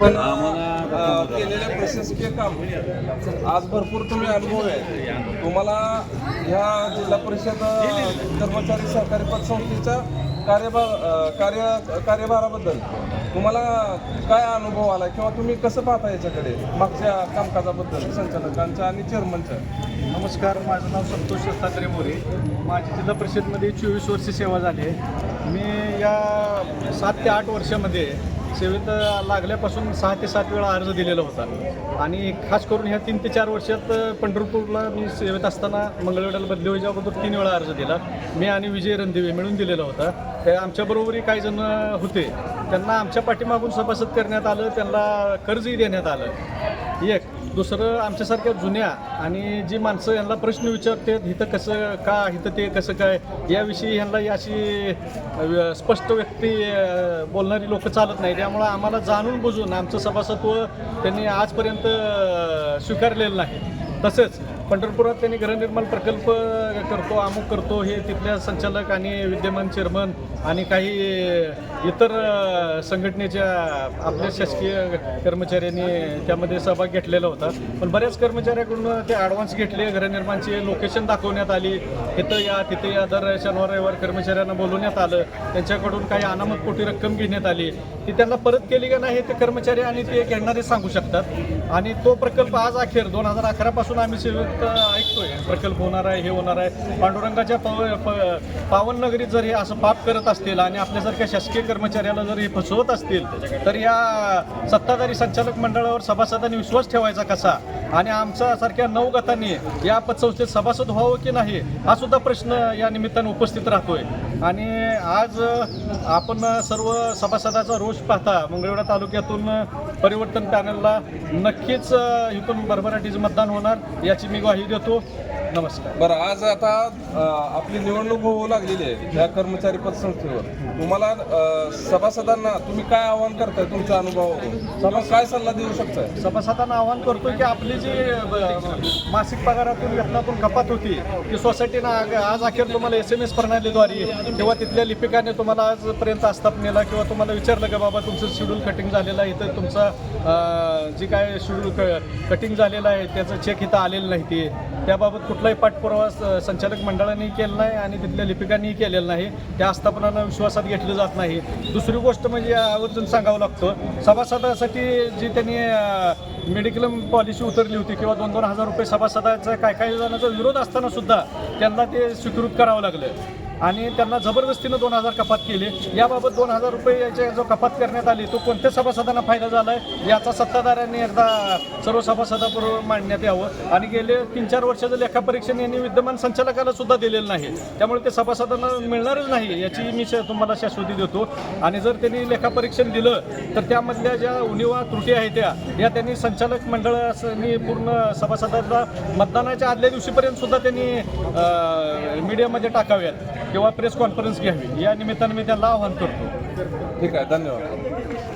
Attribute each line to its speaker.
Speaker 1: पण अं, केलेल्या प्रशासकीय काम आज भरपूर तुम्ही अनुभव आहे. तुम्हाला ह्या जिल्हा परिषद कर्मचारी सहकारी पतसंस्थेच्या कार्यभार कार्य कार्यभाराबद्दल तुम्हाला काय अनुभव आला किंवा तुम्ही कसं पाहता याच्याकडे मागच्या कामकाजाबद्दल संचालकांच्या आणि चेअरमनच्या
Speaker 2: नमस्कार माझं नाव संतोष दत्तात्रय मोरे. माझी जिल्हा परिषदमध्ये चोवीस वर्ष सेवा झाली आहे. मी या सात ते आठ वर्षामध्ये सेवेत लागल्यापासून सहा ते सात वेळा अर्ज दिलेला होता. आणि खास करून ह्या तीन ते चार वर्षात पंढरपूरला मी सेवेत असताना मंगळवेढ्याला बदली व्हायच्या अगोदर तीन वेळा अर्ज दिला. मी आणि विजय रणदिवे मिळून दिलेला होता. ते आमच्याबरोबरही काही जण होते. त्यांना आमच्या पाठीमागून सभासद करण्यात आलं त्यांना कर्जही देण्यात आलं. एक दुसरं आमच्यासारख्या जुन्या आणि जी माणसं यांना प्रश्न विचारतात इथं कसं का इथं ते कसं काय याविषयी यांना अशी स्पष्ट व्यक्ती बोलणारी लोक चालत नाही. त्यामुळं आम्हाला जाणून बुजून आमचं सभासत्व त्यांनी आजपर्यंत स्वीकारलेलं नाही. तसेच पंढरपुरात त्यांनी गृहनिर्माण प्रकल्प करतो अमुक करतो. हे तिथल्या संचालक आणि विद्यमान चेअरमन आणि काही इतर संघटनेच्या आपल्या शासकीय कर्मचाऱ्यांनी त्यामध्ये सहभाग घेतलेला होता. पण बऱ्याच कर्मचाऱ्याकडून ते ॲडव्हान्स घेतले. गृहनिर्माणचे लोकेशन दाखवण्यात आली. इथं या तिथं या दर शनिवार रविवार कर्मचाऱ्यांना बोलवण्यात आलं. त्यांच्याकडून काही अनामत कोटी रक्कम घेण्यात आली. ती त्यांना परत केली का नाही हे ते कर्मचारी आणि ते घेणारे सांगू शकतात. आणि तो प्रकल्प आज अखेर दोन हजार अकरापासून आम्ही सेवेत ऐकतोय? प्रकल्प होणार आहे हे होणार आहे. पांडुरंगाच्या पव प- पावन नगरीत जर हे असं पाप करत असतील आणि आपल्यासारख्या शासकीय कर्मचाऱ्याला जर हे फसवत असतील तर या सत्ताधारी संचालक मंडळावर सभासदांनी विश्वास ठेवायचा कसा? आणि आमच्या सारख्या नऊ गटांनी या पतसंस्थेत सभासद व्हावं की नाही हा सुद्धा प्रश्न या निमित्तानं उपस्थित राहतोय. आणि आज आपण सर्व सभासदाचा रोष पाहता मंगळवेढा तालुक्यातून परिवर्तन पॅनलला नक्कीच इथून भरभराटीचं मतदान होणार याची मी ग्वाही देतो. नमस्कार.
Speaker 1: बरं आज आता आपली निवडणूक होऊ लागलेली आहे या कर्मचारी पतसंस्थेवर तुम्हाला सभासदांना तुम्ही काय आवाहन करताय तुमच्या अनुभवावरून? काय सल्ला देऊ शकताय?
Speaker 2: सभासदांना आवाहन करतो की आपली जी मासिक पगारातून वेतनातून कपात होती ती सोसायटीनं आज अखेर तुम्हाला एस एम एस प्रणालीद्वारे किंवा तिथल्या लिपिकाने तुम्हाला आजपर्यंत आस्थापनेला किंवा तुम्हाला विचारलं का बाबा तुमचं शेड्यूल कटिंग झालेलं आहे इथं तुमचा जी काय शेड्यूल क कटिंग झालेलं आहे त्याचं चेक इथं आलेलं नाही ते. त्याबाबत कुठलाही पाठपुरावा संचालक मंडळाने केला नाही आणि तिथल्या लिपिकांनीही केलेला नाही. त्या आस्थापनानं विश्वासात घेतलं जात नाही. दुसरी गोष्ट म्हणजे आवर्जून सांगावं लागतं सभासदासाठी जी त्यांनी मेडिक्लेम पॉलिसी उतरली होती किंवा दोन दोन हजार रुपये सभासदाचा काय काही जणांचा विरोध असताना सुद्धा त्यांना ते स्वीकृत करावं लागलं. आणि त्यांना जबरदस्तीनं दोन हजार कपात केले. याबाबत दोन हजार रुपये याच्या जो कपात करण्यात आली तो कोणत्या सभासदांना फायदा झाला आहे याचा सत्ताधाऱ्यांनी एकदा सर्व सभासदाबरोबर मांडण्यात यावं. आणि गेले तीन चार वर्षाचं लेखापरीक्षण यांनी विद्यमान संचालकाला सुद्धा दिलेलं नाही. त्यामुळे ते सभासदांना मिळणारच नाही याची मी श- तुम्हाला शाश्वती देतो. आणि जर त्यांनी लेखापरीक्षण दिलं तर त्यामधल्या ज्या उणिवा त्रुटी आहेत त्या या त्यांनी संचालक मंडळानी पूर्ण सभासदांना मतदानाच्या आदल्या दिवशीपर्यंत सुद्धा त्यांनी मीडियामध्ये टाकाव्यात. किंवा प्रेस कॉन्फरन्स घ्यावी. या निमित्तानं मी त्यांना आवाहन करतो.
Speaker 1: ठीक आहे धन्यवाद.